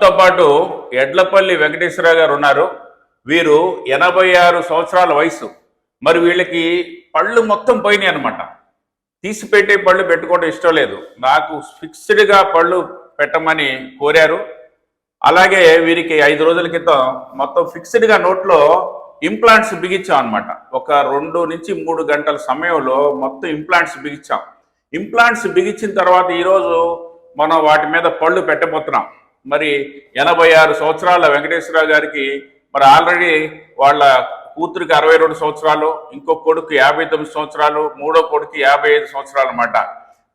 మనతో పాటు ఎడ్లపల్లి వెంకటేశ్వర గారు ఉన్నారు. వీరు ఎనభై ఆరు సంవత్సరాల వయసు. మరి వీళ్ళకి పళ్ళు మొత్తం పోయినాయి అనమాట తీసి పెట్టే పళ్ళు పెట్టుకోవడం ఇష్టం లేదు. నాకు ఫిక్స్డ్గా పళ్ళు పెట్టమని కోరారు. అలాగే వీరికి ఐదు రోజుల క్రితం మొత్తం ఫిక్స్డ్గా నోట్లో ఇంప్లాంట్స్ బిగించాం అనమాట ఒక రెండు నుంచి మూడు గంటల సమయంలో మొత్తం ఇంప్లాంట్స్ బిగించాం. ఇంప్లాంట్స్ బిగించిన తర్వాత ఈరోజు మనం వాటి మీద పళ్ళు పెట్టబోతున్నాం. మరి ఎనభై ఆరు సంవత్సరాల వెంకటేశ్వరరావు గారికి మరి ఆల్రెడీ వాళ్ళ కూతురికి అరవై రెండు సంవత్సరాలు ఇంకో కొడుకు యాభై తొమ్మిది సంవత్సరాలు మూడో కొడుకు యాభై ఐదు సంవత్సరాలు అన్నమాట.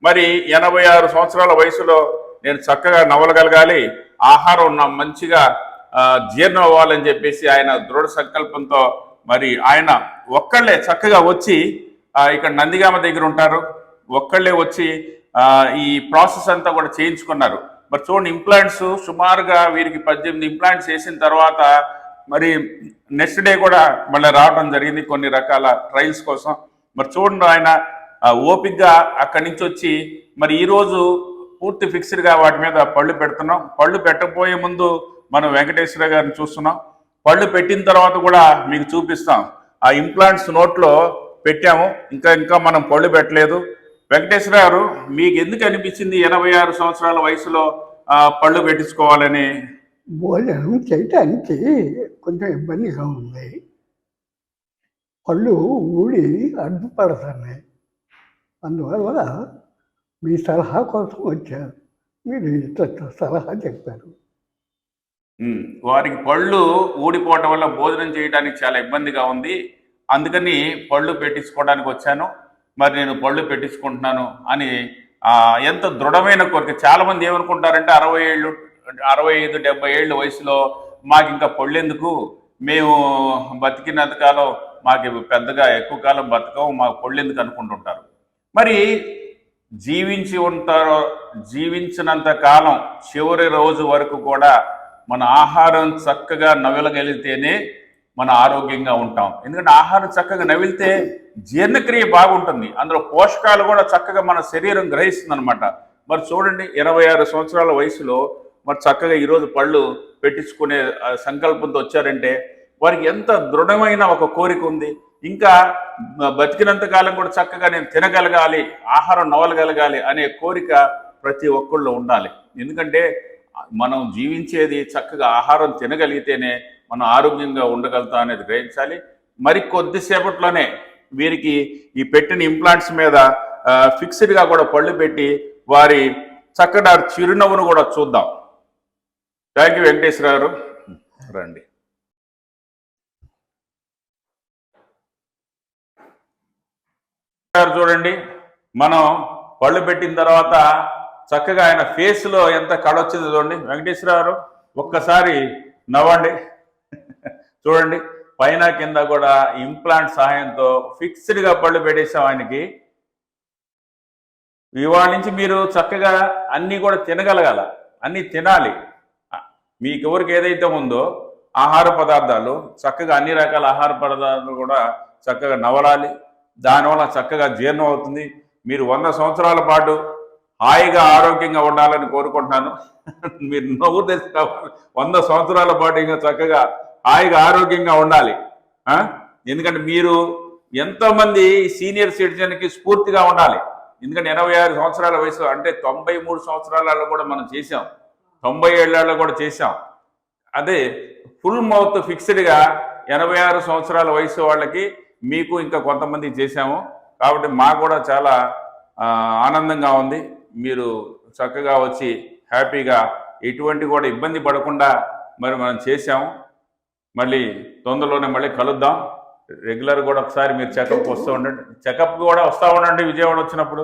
మరి ఎనభై ఆరు సంవత్సరాల వయసులో నేను చక్కగా నవ్వగలగాలి ఆహారం నా మంచిగా జీర్ణం అవ్వాలని చెప్పేసి ఆయన దృఢ సంకల్పంతో మరి ఆయన ఒక్కళ్ళే చక్కగా వచ్చి ఇక్కడ నందిగామ దగ్గర ఉంటారు. ఒక్కళ్ళే వచ్చి ఈ ప్రాసెస్ అంతా కూడా చేయించుకున్నారు. మరి చూడండి ఇంప్లాంట్స్ సుమారుగా వీరికి పద్దెనిమిది ఇంప్లాంట్స్ వేసిన తర్వాత మరి నెక్స్ట్ డే కూడా మళ్ళీ రావడం జరిగింది కొన్ని రకాల ట్రయల్స్ కోసం. మరి చూడండి ఆయన ఓపిక్గా ఓపిగ్గా అక్కడి నుంచి వచ్చి మరి ఈరోజు పూర్తి ఫిక్స్డ్గా వాటి మీద పళ్ళు పెడుతున్నాం. పళ్ళు పెట్టకపోయే ముందు మనం వెంకటేశ్వర గారిని చూస్తున్నాం. పళ్ళు పెట్టిన తర్వాత కూడా మీకు చూపిస్తాం. ఆ ఇంప్లాంట్స్ నోట్లో పెట్టాము. ఇంకా ఇంకా మనం పళ్ళు పెట్టలేదు. వెంకటేశ్వర గారు మీకు ఎందుకు అనిపించింది ఎనభై ఆరు సంవత్సరాల వయసులో పళ్ళు పెట్టించుకోవాలని? భోజనం చేయటానికి కొంచెం ఇబ్బందిగా ఉంది. పళ్ళు ఊడి అడ్డుపడుతున్నాయి అందువల్ల మీ సలహా కోసం వచ్చారు. మీరు ఇట్లా సలహా చెప్పారు. వారికి పళ్ళు ఊడిపోవటం వల్ల భోజనం చేయడానికి చాలా ఇబ్బందిగా ఉంది. అందుకని పళ్ళు పెట్టించుకోవడానికి వచ్చాను. మరి నేను పళ్ళు పెట్టించుకుంటున్నాను అని ఎంత దృఢమైన కోరిక. చాలామంది ఏమనుకుంటారంటే అరవై ఏళ్ళు అరవై ఐదు డెబ్బై ఏళ్ళ వయసులో మాకు ఇంకా పళ్ళెందుకు మేము బతికినంత కాలం మాకు పెద్దగా ఎక్కువ కాలం బతకం మాకు పళ్ళెందుకు అనుకుంటుంటారు? మరి జీవించి ఉంటారో జీవించినంత కాలం చివరి రోజు వరకు కూడా మన ఆహారం చక్కగా నవలగలిగితేనే మన ఆరోగ్యంగా ఉంటాం. ఎందుకంటే ఆహారం చక్కగా నవిలితే జీర్ణక్రియ బాగుంటుంది. అందులో పోషకాలు కూడా చక్కగా మన శరీరం గ్రహిస్తుంది అనమాట మరి చూడండి ఇరవై ఆరు సంవత్సరాల వయసులో మరి చక్కగా ఈరోజు పళ్ళు పెట్టించుకునే సంకల్పంతో వచ్చారంటే వారికి ఎంత దృఢమైన ఒక కోరిక ఉంది. ఇంకా బతికినంత కాలం కూడా చక్కగా నేను తినగలగాలి ఆహారం నవలగలగాలి అనే కోరిక ప్రతి ఒక్కళ్ళు ఉండాలి. ఎందుకంటే మనం జీవించేది చక్కగా ఆహారం తినగలిగితేనే మనం ఆరోగ్యంగా ఉండగలుగుతాం అనేది గ్రహించాలి. మరి కొద్దిసేపట్లోనే వీరికి ఈ పెట్టిన ఇంప్లాంట్స్ మీద ఫిక్స్డ్గా కూడా పళ్ళు పెట్టి వారి చక్కటి చిరునవ్వును కూడా చూద్దాం. థ్యాంక్ యూ వెంకటేశ్వర గారు. రండి. చూడండి మనం పళ్ళు పెట్టిన తర్వాత చక్కగా ఆయన ఫేస్లో ఎంత కళ వచ్చిందో చూడండి. వెంకటేశ్వర గారు ఒక్కసారి నవ్వండి. చూడండి పైన కింద కూడా ఇంప్లాంట్ సహాయంతో ఫిక్స్డ్గా పళ్ళు పెట్టేసాం ఆయనకి. ఇవాళ నుంచి మీరు చక్కగా అన్నీ కూడా తినగలగాల అన్నీ తినాలి. మీకు ఎవరికి ఏదైతే ఉందో ఆహార పదార్థాలు చక్కగా అన్ని రకాల ఆహార పదార్థాలు కూడా చక్కగా నవలాలి. దానివల్ల చక్కగా జీర్ణం అవుతుంది. మీరు వంద సంవత్సరాల పాటు హాయిగా ఆరోగ్యంగా ఉండాలని కోరుకుంటున్నాను. మీరు నవ్వు తెచ్చుకోవాలి వంద సంవత్సరాల పాటు ఇంకా చక్కగా హాయిగా ఆరోగ్యంగా ఉండాలి. ఎందుకంటే మీరు ఎంతోమంది సీనియర్ సిటిజన్కి స్ఫూర్తిగా ఉండాలి. ఎందుకంటే ఎనభై ఆరు సంవత్సరాల వయసు అంటే తొంభై మూడు సంవత్సరాలలో కూడా మనం చేసాం తొంభై ఏళ్ళలో కూడా చేసాం అదే ఫుల్ మౌత్ ఫిక్స్డ్గా ఎనభై ఆరు సంవత్సరాల వయసు వాళ్ళకి మీకు ఇంకా కొంతమంది చేశాము. కాబట్టి మాకు కూడా చాలా ఆనందంగా ఉంది. మీరు చక్కగా వచ్చి హ్యాపీగా ఎటువంటి కూడా ఇబ్బంది పడకుండా మరి మనం చేసాము మళ్ళీ తొందరలోనే మళ్ళీ కలుద్దాం. రెగ్యులర్ కూడా ఒకసారి మీరు చెకప్ వస్తూ ఉండండి. చెకప్ కూడా వస్తూ ఉండండి విజయవాడ వచ్చినప్పుడు.